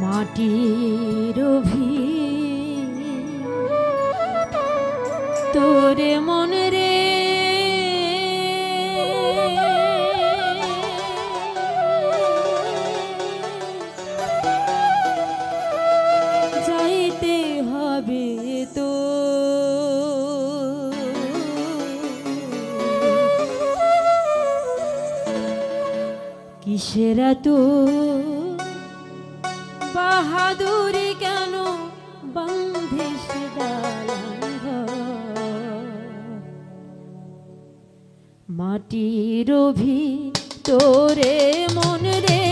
মাটির ভি তোরে মন রে। যাইতে হবে তো। কিসেরা তো বাহাদুরি কেন বন্ধিস? মাটির ভি তোরে মন রে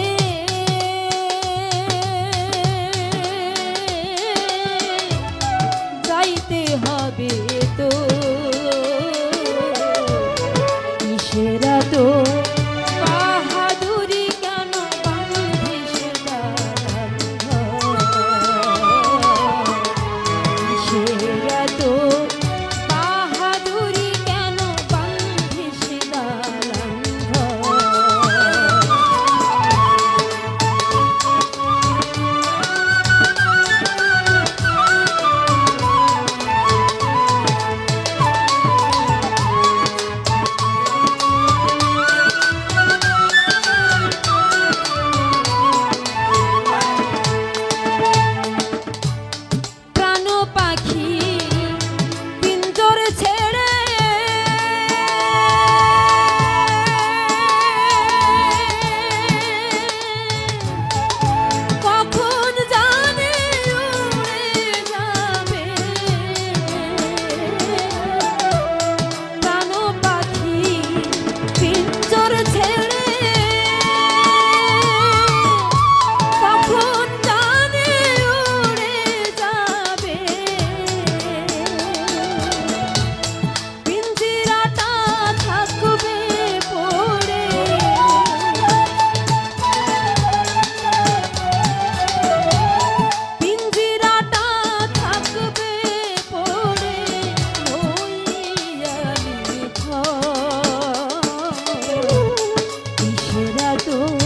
তো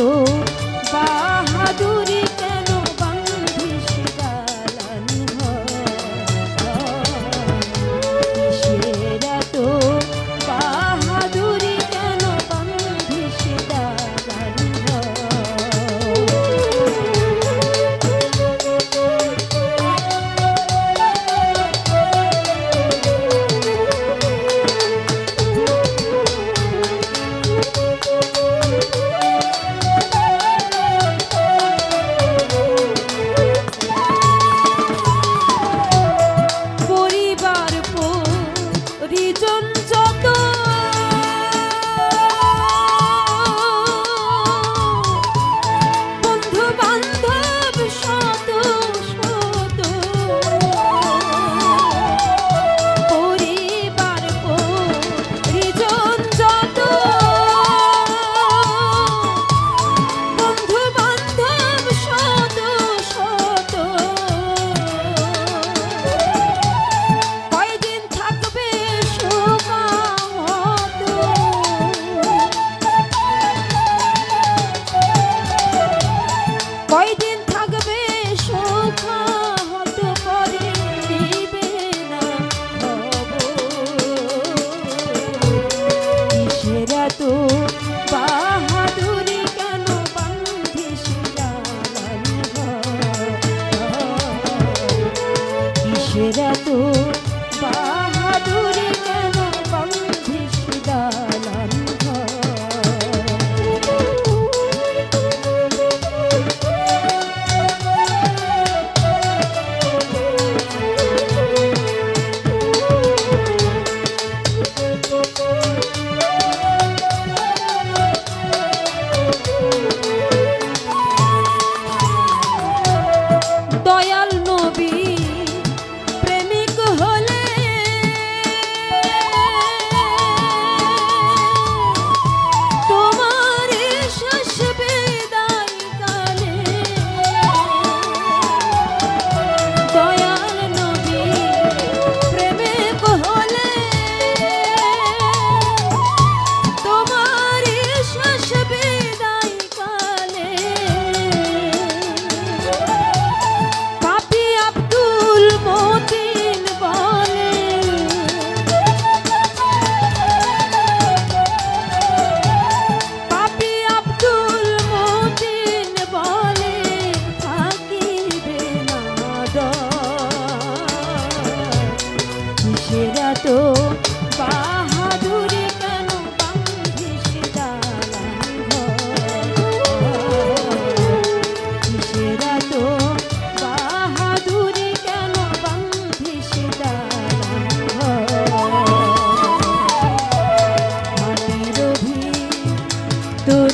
তো তোর